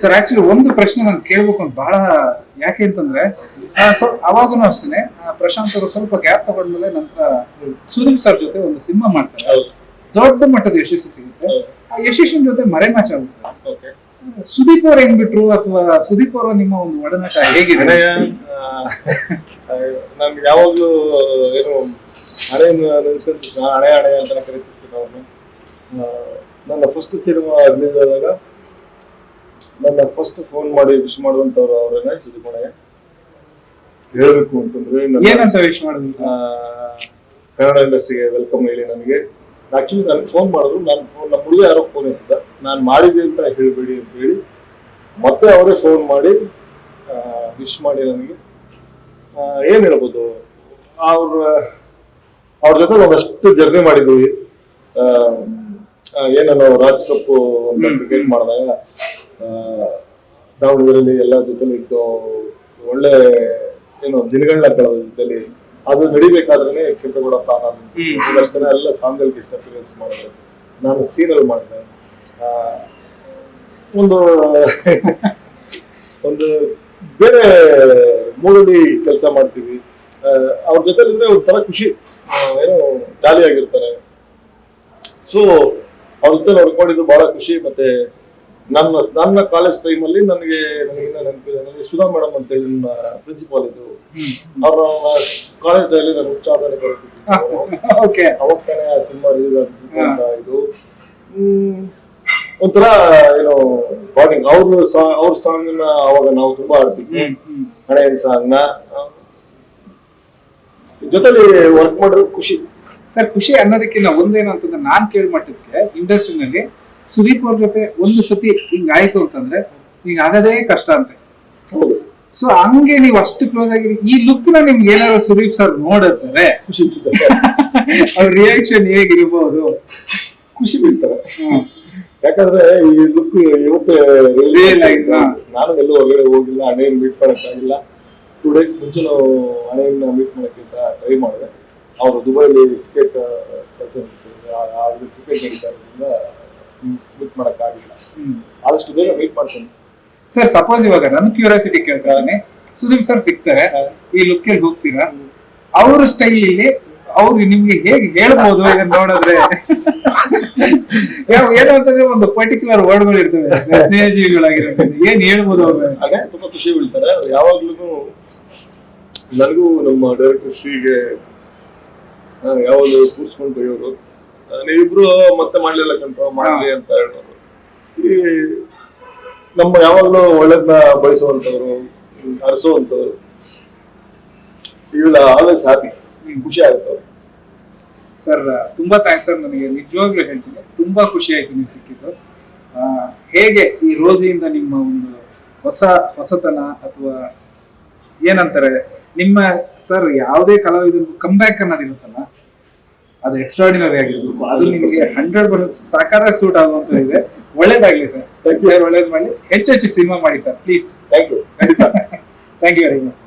Sir actually ಒಂದು ಪ್ರಶ್ನೆ ನಾನು ಕೇಳ್ಬೇಕು ಅಂತ ಬಹಳ ಯಾಕೆ ಅಂತಂದ್ರೆ ಅವಾಗೂ ಅಷ್ಟೇ ಪ್ರಶಾಂತ್ ಅವರು ಸ್ವಲ್ಪ ಗ್ಯಾಪ್ ತಗೊಂಡ್ಮೇಲೆ ನಂತರ ಸುದೀಪ್ ಸರ್ ಜೊತೆ ಒಂದು ಸಿನಿಮಾ ಮಾಡ್ತಾರೆ. ದೊಡ್ಡ ಮಟ್ಟದ ಯಶಸ್ಸು ಸಿಗುತ್ತೆ. ಆ ಯಶಸ್ಸಿನ ಜೊತೆ ಮರೆಮಾಚ ಆಗುತ್ತೆ. ಸುದೀಪ್ ಅವ್ರು ಹೆಂಗ್ ಬಿಟ್ರು ಅಥವಾ ಸುದೀಪ್ ಅವರ ನಿಮ್ಮ ಒಂದು ಒಡನಾಟ ಹೇಗಿದೆ? ನನ್ಗೆ ಯಾವಾಗ್ಲೂ ಏನು ಹಳೆ ನೆನೆಸ್ಕೊಂತ ನಾನು ಹಣೆ ಹಣೆ ಅಂತ ಕರಿತಿರ್ತೀನಿ ಅವ್ರನ್ನ. ನನ್ನ ಫಸ್ಟ್ ಸಿನಿಮಾ ರಿಲೀಸ್ ಆದಾಗ ನನ್ನ ಫಸ್ಟ್ ಫೋನ್ ಮಾಡಿ ವಿಶ್ ಮಾಡುವಂತವ್ರು ಅವರೇನೆ ಸುದೀಪ್ ಹೇಳಬೇಕು ಅಂತಂದ್ರೆ ನನ್ನ ಏನಂತ ವಿಶ್ ಮಾಡಿದ್ರು ಆ, ಕನ್ನಡ ಇಂಡಸ್ಟ್ರಿಗೆ ವೆಲ್ಕಮ್ ಹೇಳಿ ನನಗೆ. ಆಕ್ಚುಲಿ ನನ್ಗೆ ಫೋನ್ ಮಾಡಿದ್ರು ನಾನು ಫೋನ್ ನಮ್ಮ ಹುಡುಗ ಯಾರೋ ಫೋನ್ ಇರ್ತದ ನಾನು ಮಾಡಿದೆ ಅಂತ ಹೇಳಬೇಡಿ ಅಂತ ಹೇಳಿ ಮತ್ತೆ ಅವರೇ ಫೋನ್ ಮಾಡಿ ವಿಶ್ ಮಾಡಿ ನನಗೆ. ಆ, ಏನ್ ಹೇಳ್ಬೋದು? ಅವ್ರ ಅವ್ರ ಜೊತೆ ಒಂದಷ್ಟು ಜರ್ನಿ ಮಾಡಿದ್ವಿ. ಏನಲ್ಲ ಆ, ಏನು ನಾವು ರಾಜ್ ಕಪ್ ಕ್ರಿಕೆಟ್ ಮಾಡಿದಾಗ. ಆ, ದಾವಣಗೆರೆಯಲ್ಲಿ ಎಲ್ಲ ಜೊತೆಲಿ ಇದ್ದು ಒಳ್ಳೆ ಏನು ದಿನಗಳನ್ನ ಕಳೆದ ಜೊತೆಲಿ ಅದು ನಡಿಬೇಕಾದ್ರೆ ಕೆಂಪೇಗೌಡ ಪ್ರಾಣ ಹ್ಮ್. ಒಂದಷ್ಟು ಜನ ಎಲ್ಲ ಸಾಂಗಲ್ಗೆ ಇಷ್ಟ ಅಪಿಯರೆನ್ಸ್ ಮಾಡಿದ್ರು ನಾನು ಸೀರಿಯಲ್ ಮಾಡಿದೆ. ಆ, ಒಂದು ಒಂದು ಬೇರೆ ಮೂಡಲ್ಲಿ ಕೆಲಸ ಮಾಡ್ತೀವಿ. ಅವ್ರ ಅವ್ರ ಜೊತೆಲಿದ್ರೆ ಒಂಥರ ಖುಷಿ. ಏನು ಏನೋ ಜಾಲಿ ಆಗಿರ್ತಾರೆ ಸೊ ಅವ್ರ ಜೊತೆ ನೋಡ್ಕೊಂಡಿದ್ದು ಬಹಳ ಖುಷಿ ಮತ್ತೆ ನನ್ನ ನನ್ನ ಕಾಲೇಜ್ ಟೈಮಲ್ಲಿ ನನಗೆ ನನಗಿನ್ನ ನೆನಪಿದೆ. ನನಗೆ ಸುಧಾ ಮೇಡಮ್ ಅಂತ ಹೇಳಿ ನನ್ನ ಪ್ರಿನ್ಸಿಪಾಲ್ ಇದ್ರು. ಅವರ ಕಾಲೇಜ್ ಅಲ್ಲಿ ನಾನು ಉಚ್ಚಾರಣೆ ಓಕೆ ಅವಾಗ ತಾನೇ ಆ ಸಿನಿಮಾ ಇದು. ಒಂಥರ ಏನೋ ಬಾಡಿಂಗ್ ಅವ್ರ ಸಾಂಗ್ ಅವ್ರ ಸಾಂಗ್ನ ಅವಾಗ ನಾವು ತುಂಬಾ ಆಡ್ತಿದ್ವಿ. ಹಣೆಯ ಸಾಂಗ್ನ ಜೊತೆಲಿ ವರ್ಕ್ ಮಾಡೋದು ಖುಷಿ. ಸರ್ ಖುಷಿ ಅನ್ನೋದಕ್ಕಿಂತ ಒಂದೇನು ಅಂತಂದ್ರೆ ನಾನ್ ಕೇಳ್ಮಟ್ಟಕ್ಕೆ ಇಂಡಸ್ಟ್ರಿನಲ್ಲಿ ಸುದೀಪ್ ಅವ್ರ ಜೊತೆ ಒಂದು ಸತಿ ಹಿಂಗ್ ಆಯ್ತು ಅಂತಂದ್ರೆ ಹಿಂಗ್ ಆಗದೇ ಕಷ್ಟ ಅಂತೆ. ಹೌದು. ಸೊ ಹಂಗೆ ನೀವು ಅಷ್ಟು ಕ್ಲೋಸ್ ಆಗಿರಿ. ಈ ಲುಕ್ನ ನಿಮ್ಗೆ ಏನಾದ್ರು ಸುದೀಪ್ ಸರ್ ನೋಡಿದ್ರೆ ಖುಷಿ ಅವ್ರ ರಿಯಾಕ್ಷನ್ ಹೇಗಿರ್ಬೋದು? ಖುಷಿ ಬೀಳ್ತಾರೆ. ಯಾಕಂದ್ರೆ ಈ ಲುಕ್ ಇವತ್ತು. ನಾನು ಎಲ್ಲೂ ಹೊರಗಡೆ ಹೋಗಿಲ್ಲ ಹಣೆಯನ್ನು ಮೀಟ್ ಮಾಡಕ್ಕಾಗಿಲ್ಲ ಟೂ ಡೇಸ್ ಮುಂಚೆ ನಾವು ಹಣೆಯನ್ನ ಮೀಟ್ ಮಾಡಕ್ಕಿಂತ ಟ್ರೈ ಮಾಡಿದೆ. ಅವರು ದುಬೈಲಿ ಕ್ರಿಕೆಟ್ ಕೆಲಸ ಕ್ರಿಕೆಟ್ ನಡೀತಾ ಇರೋದ್ರಿಂದ ಮಾಡಕ್ಕಾಗಿಲ್ಲ. ಆದಷ್ಟು ಬೇಗ ವೇಟ್ ಮಾಡ್ತೀನಿ. ಸರ್ ಸಪೋಸ್ ಇವಾಗ ನನ್ ಕ್ಯೂರಿಯಾಸಿಟಿ ಕೇಳ್ತಾನೆ ಸುದೀಪ್ ಸರ್ ಸಿಗ್ತಾರೆ. ಈ ಲುಕ್ ಹೋಗ್ತೀರಾ? ಅವ್ರ ಸ್ಟೈಲ್ ಇಲ್ಲಿ ಅವ್ರು ನಿಮ್ಗೆ ಹೇಗೆ ಹೇಳ್ಬೋದು ಇದನ್ನ ನೋಡಿದ್ರೆ? ಏನು ಅಂತಂದ್ರೆ ಒಂದು ಪರ್ಟಿಕ್ಯುಲರ್ ವರ್ಡ್ಗಳು ಇರ್ತವೆ. ಸ್ನೇಹಜೀವಿಗಳಾಗಿರುತ್ತೆ ಏನ್ ಹೇಳ್ಬೋದು ಅವ್ರು? ಹಾಗೆ ತುಂಬಾ ಖುಷಿ ಬೀಳ್ತಾರೆ. ಯಾವಾಗ್ಲೂ ನನಗೂ ನಮ್ಮ ಡೈರೆಕ್ಟರ್ ಶ್ರೀಗೆ ಯಾವಾಗಲೂ ಕೂರ್ಸ್ಕೊಂಡು ಬೈಯೋರು ನೀವಿಬ್ರು ಮತ್ತೆ ಮಾಡ್ಲಿಲ್ಲ ಕಂಟ್ರೋ ಮಾಡ್ಲಿ ಅಂತ ಹೇಳೋರು ನಮ್ಮ ಯಾವಾಗಲೂ ಒಳ್ಳೇದನ್ನ ಬಯಸುವಂತವ್ರು ಅರಸುವಂತವ್ರು ಇವಳ ಆಲ್ವೇಸ್ ಹ್ಯಾಪಿ ಖುಷಿ ಆಗುತ್ತೆ ಸರ್, ತುಂಬಾ ಥ್ಯಾಂಕ್ಸ್ ಸರ್ ನನಗೆ. ನಿಜವಾಗ್ಲೂ ಹೇಳ್ತೀನಿ. ತುಂಬಾ ಖುಷಿ ಆಯ್ತು ನೀವು ಸಿಕ್ಕಿದ್ದು. ಹೇಗೆ ಈ ರೋಜಿಯಿಂದ ನಿಮ್ಮ ಒಂದು ಹೊಸ, ಹೊಸತನ ಅಥವಾ ಏನಂತಾರೆ, ನಿಮ್ಮ ಸರ್ ಯಾವುದೇ ಕಲಾವಿದ ಕಮ್ಬ್ಯಾಕ್ ಅನ್ನೋದಿರುತ್ತಲ್ಲ ಅದು ಎಕ್ಸ್ಟ್ರಾಡಿನರಿ ಆಗಿರ್ಬೇಕು. ಅದು ನಿಮಗೆ ಹಂಡ್ರೆಡ್ ಪರ್ಸೆಂಟ್ ಸಾಕಾರ ಸೂಟ್ ಆಗುವಂತ ಇದೆ. ಒಳ್ಳೇದಾಗ್ಲಿ ಸರ್. ಒಳ್ಳೇದು ಮಾಡಿ. ಹೆಚ್ಚು ಹೆಚ್ಚು ಸಿನಿಮಾ ಮಾಡಿ sir. Please thank you thank you very much